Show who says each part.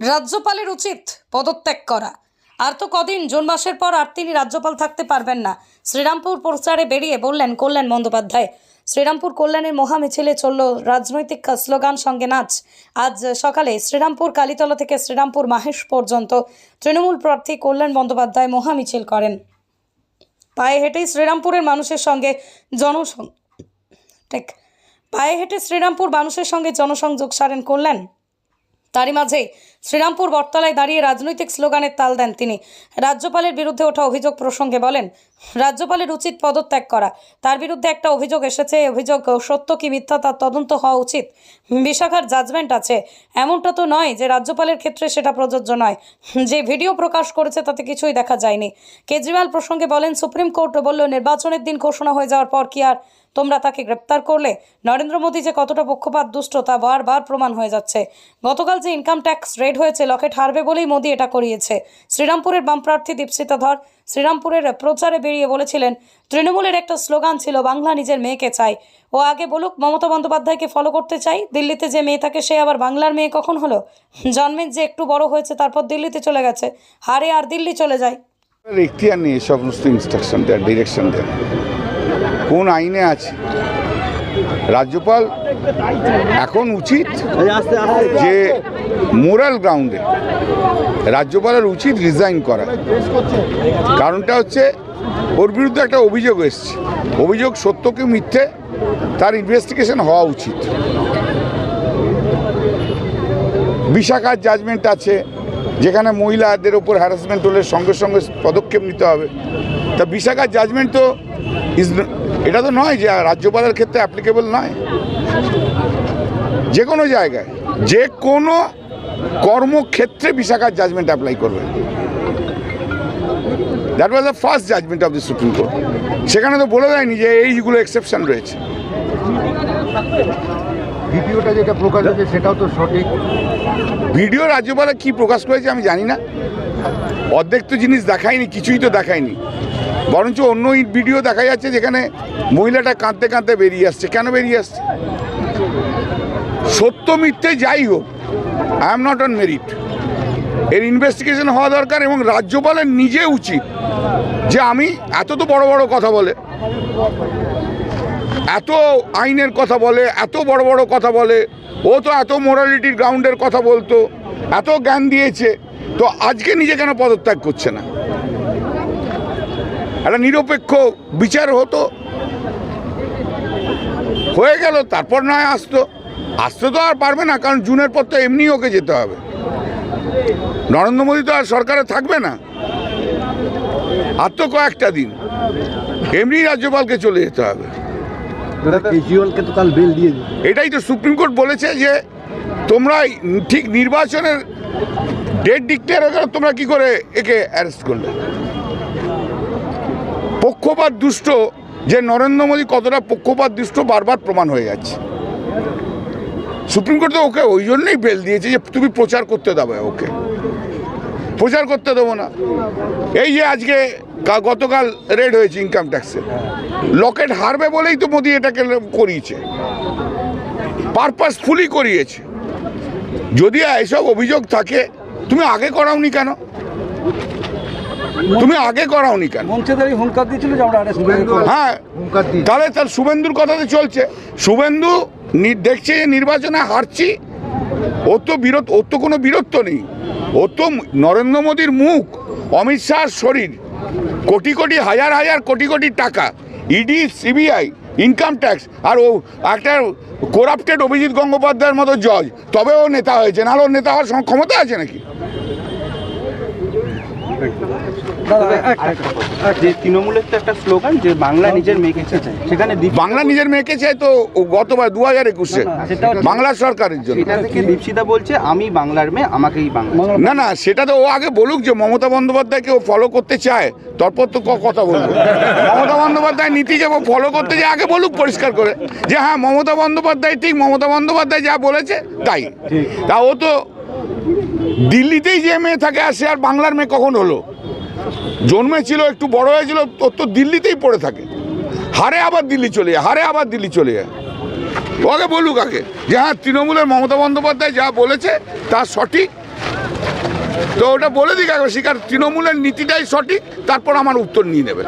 Speaker 1: রাজ্যপালের উচিত পদত্যাগ করা। আর তো কদিন, জুন মাসের পর আর তিনি রাজ্যপাল থাকতে পারবেন না। শ্রীরামপুর প্রচারে বেরিয়ে বললেন কল্যাণ বন্দ্যোপাধ্যায়, শ্রীরামপুর কল্যাণের মহা মিছিলে চলল রাজনৈতিক স্লোগান সঙ্গে নাচ। আজ সকালে শ্রীরামপুর কালীতলা থেকে শ্রীরামপুর মাহেশ পর্যন্ত তৃণমূল প্রার্থী কল্যাণ বন্দ্যোপাধ্যায় মহা মিছিল করেন। পায়ে হেঁটেই শ্রীরামপুরের মানুষের সঙ্গে জনসং ঠিক। পায়ে হেঁটে শ্রীরামপুর মানুষের সঙ্গে জনসংযোগ সারেন কল্যাণ। তারই মাঝে শ্রীরামপুর বটতলায় দাঁড়িয়ে রাজনৈতিক স্লোগানের তাল দেন তিনি। রাজ্যপালের বিরুদ্ধে ওঠা অভিযোগ প্রসঙ্গে বলেন রাজ্যপালের উচিত পদত্যাগ করা। তার বিরুদ্ধে একটা অভিযোগ এসেছে অভিযোগ সত্য কি মিথ্যা তার তদন্ত হওয়া উচিত। বিশাখার জাজমেন্ট আছে। এমনটা তো নয় যে রাজ্যপালের ক্ষেত্রে সেটা প্রযোজ্য নয়। যে ভিডিও প্রকাশ করেছে তাতে কিছুই দেখা যায়নি। কেজরিওয়াল প্রসঙ্গে বলেন, সুপ্রিম কোর্ট বলল, নির্বাচনের দিন ঘোষণা হয়ে যাওয়ার পর কি আর তোমরা তাকে গ্রেপ্তার করলে? নরেন্দ্র মোদী যে কতটা পক্ষপাত দুষ্ট তা বারবার প্রমাণ হয়ে যাচ্ছে। গতকাল যে ইনকাম ট্যাক্স রেড হয়েছে, লকেট হারবে বলেই মোদী এটা করিয়েছে। শ্রীরামপুরের বাম প্রার্থী দীপসিতা ধর শ্রীরামপুরের প্রচারে বেরিয়ে বলেছিলেন তৃণমূলের একটা স্লোগান ছিল বাংলা নিজের মেয়েকে চাই ও আগে বলুক মমতা বন্দ্যোপাধ্যায়কে ফলো করতে চাই দিল্লিতে যে মেয়ে থাকে সে আবার বাংলার মেয়ে কখন হলো? জন্মের যে একটু বড় হয়েছে তারপর দিল্লিতে চলে গেছে। হারে আর দিল্লি চলে যায়।
Speaker 2: নেই সমস্ত ইনস্ট্রাকশন দেয় ডিরেকশন দেয় কোন আইনে আছে? রাজ্যপাল এখন উচিত যে মোরাল গ্রাউন্ডে রাজ্যপালের উচিত রিজাইন করা। কারণটা হচ্ছে, ওর বিরুদ্ধে একটা অভিযোগ এসছে। অভিযোগ সত্য কি মিথ্যে, তার ইনভেস্টিগেশন হওয়া উচিত। বিশাখার জাজমেন্ট আছে, যেখানে মহিলাদের ওপর হ্যারাসমেন্ট হলে সঙ্গে সঙ্গে পদক্ষেপ নিতে হবে। তা বিশাখার জাজমেন্ট তো এটা তো নয় যে রাজ্যপালের ক্ষেত্রে অ্যাপ্লিকেবল নয়। যে কোনো জায়গায়, যে কোনো কর্মক্ষেত্রে বিশাখার জাজমেন্ট অ্যাপ্লাই করবে। That was the first judgement of the supreme court সেখানে তো বলে দেয়নি যে এইগুলো এক্সেপশন রয়েছে।
Speaker 3: ভিডিওটা যেটা প্রকাশ হয়েছে সেটাও তো সঠিক।
Speaker 2: ভিডিও রাজ্যপালে কি প্রকাশ করেছে আমি জানি না। অর্ধেক তো জিনিস দেখায়নি কিছুই তো দেখায়নি। বরঞ্চ অন্য ভিডিও দেখা যাচ্ছে যেখানে মহিলাটা কাঁদতে কাঁদতে বেরিয়ে আসছে। কেন বেরিয়ে আসছে? সত্য মিথ্যে যাই হোক I am not on merit এর ইনভেস্টিগেশন হওয়া দরকার এবং রাজ্যপালের নিজে উচিত যে আমি এত তো বড় বড় কথা বলে, এত আইনের কথা বলে, এত বড় বড় কথা বলে, ও তো এত মোরালিটির গ্রাউন্ডের কথা বলতো, এত জ্ঞান দিয়েছে, তো আজকে নিজে কেন পদত্যাগ করছে না? একটা নিরপেক্ষ বিচার হতো, হয়ে গেল, তারপর নয় আসতো। আসতে তো আর পারবে না কারণ জুনের পর তো এমনি ওকে যেতে হবে। নরেন্দ্র মোদী তো আর সরকারে থাকবে না। আর তো কয়েকটা দিন। এমনি রাজ্যপালকে চলে যেতে হবে।
Speaker 3: কেজরিওয়ালকে তো কাল বেল দিয়ে
Speaker 2: এটাই তো সুপ্রিম কোর্ট বলেছে যে তোমরা ঠিক নির্বাচনের ডেট ডিক্লেয়ার হয়ে তোমরা কি করে একে অ্যারেস্ট করলে? পক্ষপাত দুষ্ট যে নরেন্দ্র মোদী কতটা পক্ষপাত দুষ্ট বারবার প্রমাণ হয়ে যাচ্ছে। সুপ্রিম কোর্ট তো ওকে ওই জন্যই বেল দিয়েছে যে তুমি প্রচার করতে দেবে ওকে। প্রচার করতে দেবো না। এই যে আজকে গতকাল রেড হয়েছে ইনকাম ট্যাক্সে লকেট হারবে বলেই তো মোদি এটাকে করিয়েছে। পারপাসফুলি করিয়েছে। যদি এসব অভিযোগ থাকে তুমি আগে করাওনি কেন? তুমি আগে করাওনি কেন। হ্যাঁ তাহলে তার শুভেন্দুর কথাতে চলছে। শুভেন্দু দেখছে যে নির্বাচনে হারছি। ওর তো বিরত ওর তো কোনো বীরত্ব নেই। ও তো নরেন্দ্র মোদীর মুখ, অমিত শাহর শরীর। কোটি কোটি, হাজার হাজার, কোটি কোটি টাকা। ইডি, সিবিআই ইনকাম ট্যাক্স আর ও একটা করাপ্টেড অভিজিৎ গঙ্গোপাধ্যায়ের মতো জজ। তবে ও নেতা হয়েছে, নাহলে ওর নেতা হওয়ার ক্ষমতা আছে নাকি?
Speaker 4: যে তৃণমূলের তো একটা স্লোগান যে বাংলা নিজের মেয়েকে চায় সেখানে
Speaker 2: বাংলা নিজের মেয়েকে চাই তো গতবার দু হাজার একুশে
Speaker 4: সেটা
Speaker 2: বাংলা সরকারের জন্য।
Speaker 4: সেটা থেকে দীপশিতা বলছে আমি বাংলার মেয়ে আমাকেই বাংলা
Speaker 2: না না সেটা তো ও আগে বলুক যে মমতা বন্দ্যোপাধ্যায়কে ও ফলো করতে চায়। তারপর তো কথা বলব। মমতা বন্দ্যোপাধ্যায় নীতিকে ও ফলো করতে যায় আগে বলুক পরিষ্কার করে। যে হ্যাঁ মমতা বন্দ্যোপাধ্যায় ঠিক মমতা বন্দ্যোপাধ্যায় যা বলেছে তাই। তা ও তো দিল্লিতেই যে মেয়ে থাকে, আর সে আর বাংলার মেয়ে কখন হলো? জন্মেছিল, একটু বড় হয়েছিল ওর তো দিল্লিতেই পড়ে থাকে। হারে আবার দিল্লি চলে যায়, হারে আবার দিল্লি চলে যায়। ওকে বলুক আগে, যে হ্যাঁ তৃণমূলের মমতা বন্দ্যোপাধ্যায় যা বলেছে, তা সঠিক। তো ওটা বলে দিক একবার, শিকার তৃণমূলের নীতিটাই সঠিক, তারপর আমার উত্তর নিয়ে নেবে।